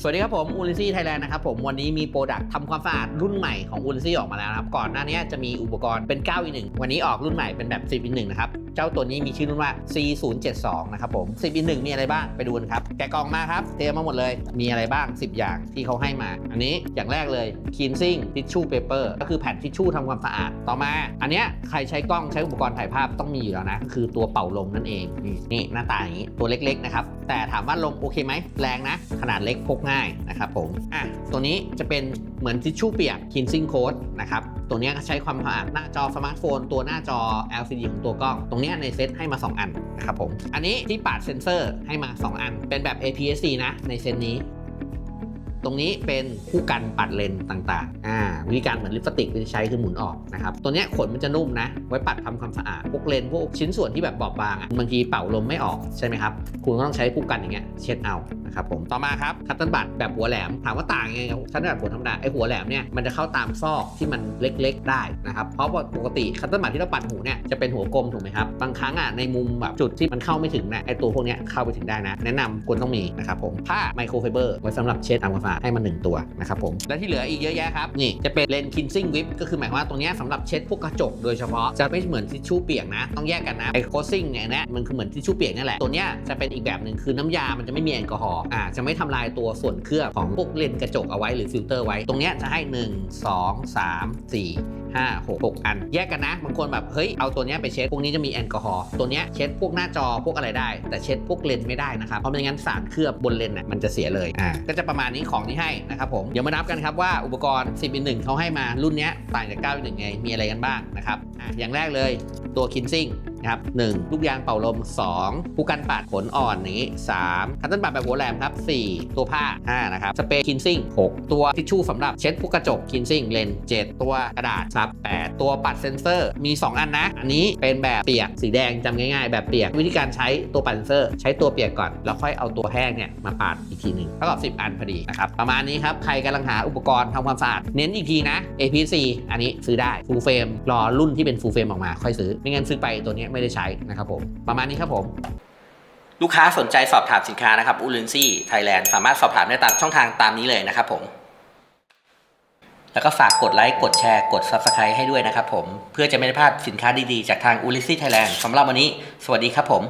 สวัสดีครับผมอูลิซี่ไทยแลนด์นะครับผมวันนี้มีโปรดักต์ทำความสะอาดรุ่นใหม่ของอูลิซี่ออกมาแล้วนะครับ ก่อนหน้านี้จะมีอุปกรณ์เป็น9 1 วันนี้ออกรุ่นใหม่เป็นแบบ10 1นะครับ เจ้าตัวนี้มีชื่อรุ่นว่า C072 นะครับผม 10อี1มีอะไรบ้าง ไปดูกันครับ แกะกล่องมาครับ เตรียมมาหมดเลย มีอะไรบ้าง 10 อย่างที่เขาให้มา อันนี้อย่างแรกเลย cleansing tissue paper ก็คือแผ่นทิชชู่ทำความสะอาด ต่อมา อันเนี้ยใครใช้กล้องใช้อุปกรณ์ถ่ายภาพต้องมีอยู่แล้วนะ คือตัวเป่าลมนั่นเอง นี่นี่หน้าตาอย่างนี้ตัวเล็กๆนะครับ แต่ถามว่าลมโอเคไหม แรงนะ ขนาดเล็กพกง่ายนะครับผม อะ ตัวนี้จะเป็นเหมือนทิชชู่เปียก cleansing coat นะครับ ตัวนี้ใช้ความสะอาดหน้าจอสมาร์ทโฟน ตัวหน้าจอ LCD ของตัวกล้อง ตรงนี้ในเซตให้มา 2 อันนะครับผม อันนี้ที่ปาดเซนเซอร์ให้มา 2 อัน เป็นแบบ APS-C นะในเซตนี้ ตรงนี้เป็นคู่กันปัดเลนต่างๆ อ่าวิธีการเหมือนลิปสติกที่ใช้คือหมุนออกนะครับ ตัวเนี้ยขนมันจะนุ่มนะ ไว้ปัดทำความสะอาด พวกเลนพวกชิ้นส่วนที่แบบบอบบางอะ บางทีเป่าลมไม่ออกใช่ไหมครับ คุณก็ต้องใช้คู่กันอย่างเงี้ยเช็ดเอานะครับผม ต่อมาครับคัตเติ้ลบัตแบบหัวแหลม ถามว่าต่างยังไงกับคัตเติ้ลบัตหัวธรรมดา ไอหัวแหลมเนี่ยมันจะเข้าตามซอกที่มันเล็กๆ ได้นะครับ เพราะว่าปกติคัตเติ้ลบัตที่เราปัดหูเนี่ยจะเป็นหัวกลมถูกไหมครับ บางครั้งอะในมุมแบบจุดที่มันเข้าไม่ถึงเนะไอตัวพวกเนี้ยเข้าไปถึงได้นะ แนะนำควรต้องมีนะครับผมผ้าไมโครไฟเบอร์ไว้สำหรับเช็ดทำความสะอาดให้มันหนึ่งตัวนะครับผม และที่เหลืออีกเยอะแยะครับนี่จะเป็นเลนคินซิ่งวิปก็คือหมายความว่าตรงเนี้ยสำหรับเช็ดพวกกระจกโดยเฉพาะจะไม่เหมือนทิชชู่เปียกนะ ต้องแยกกันนะไอโคซิ่งเนี่ยนะมันคือเหมือนทิชชู่เปียกนี่แหละตัวเนี้ยจะเป็นอีกแบบหนึ่งคือน้ำยามันจะไม่มีแอลกอฮอล์อ่าจะไม่ทำลายตัวส่วนเคลือบของพวกเลนกระจกเอาไว้หรือฟิลเตอร์ไว้ตรงเนี้ยจะให้ 1 2 3 4 5 6 6 อัน แยกกันนะ บางคนแบบ เฮ้ย เอาตัวนี้ไปเช็ด พวกนี้จะมีแอลกอฮอล์ ตัวนี้เช็ดพวกหน้าจอ พวกอะไรได้ แต่เช็ดพวกเลนไม่ได้นะครับ เพราะไม่งั้นสารเคลือบบนเลนน่ะมันจะเสียเลย อ่า ก็จะประมาณนี้ของที่ให้นะครับผม เดี๋ยวมานับกันครับว่าอุปกรณ์ 10เป็น1เขาให้มารุ่นนี้ต่างจาก9เป็น1ไง มีอะไรกันบ้างนะครับ อ่าอย่างแรกเลยตัวคินซิ่ง ครับหนึ่งลูกยางเป่าลม 2 ผู้กันปาดขนอ่อนนี้ 3 คัตเติ้ลบัตแบบหัวแหลมครับ 4 ตัวผ้า 5 นะครับ สเปรย์คินซิ่ง 6 ตัวทิชชู่สำหรับเช็ดพวกกระจกคินซิ่งเลน 7 ตัวกระดาษซับ 8 ตัวปัดเซนเซอร์มี 2 อันนะ อันนี้เป็นแบบเปียกสีแดงจำง่ายๆ แบบเปียกวิธีการใช้ตัวปัดเซนเซอร์ ใช้ตัวเปียกก่อน แล้วค่อยเอาตัวแห้งเนี่ยมาปาดอีกทีหนึ่งเท่ากับ 10 อันพอดีนะครับประมาณนี้ครับใครกำลังหาอุปกรณ์ทำความสะอาดเน้นอีกทีนะ APC อันนี้ซื้อได้ full frame รอรุ่นที่เป็น full frame ออกมาค่อยซื้อไม่งั้นซื้อไปตัวนี้ไม่ได้ใช้นะครับผมประมาณนี้ครับผม ลูกค้าสนใจสอบถามสินค้านะครับอูลินซี่ไทยแลนด์สามารถสอบถามได้ตามช่องทางตามนี้เลยนะครับผมแล้วก็ฝากกดไลค์ กดแชร์ กด Subscribe ให้ด้วยนะครับผม เพื่อจะไม่ได้พลาดสินค้าดีๆ จากทางอูลิซี่ไทยแลนด์สำหรับวันนี้ สวัสดีครับผม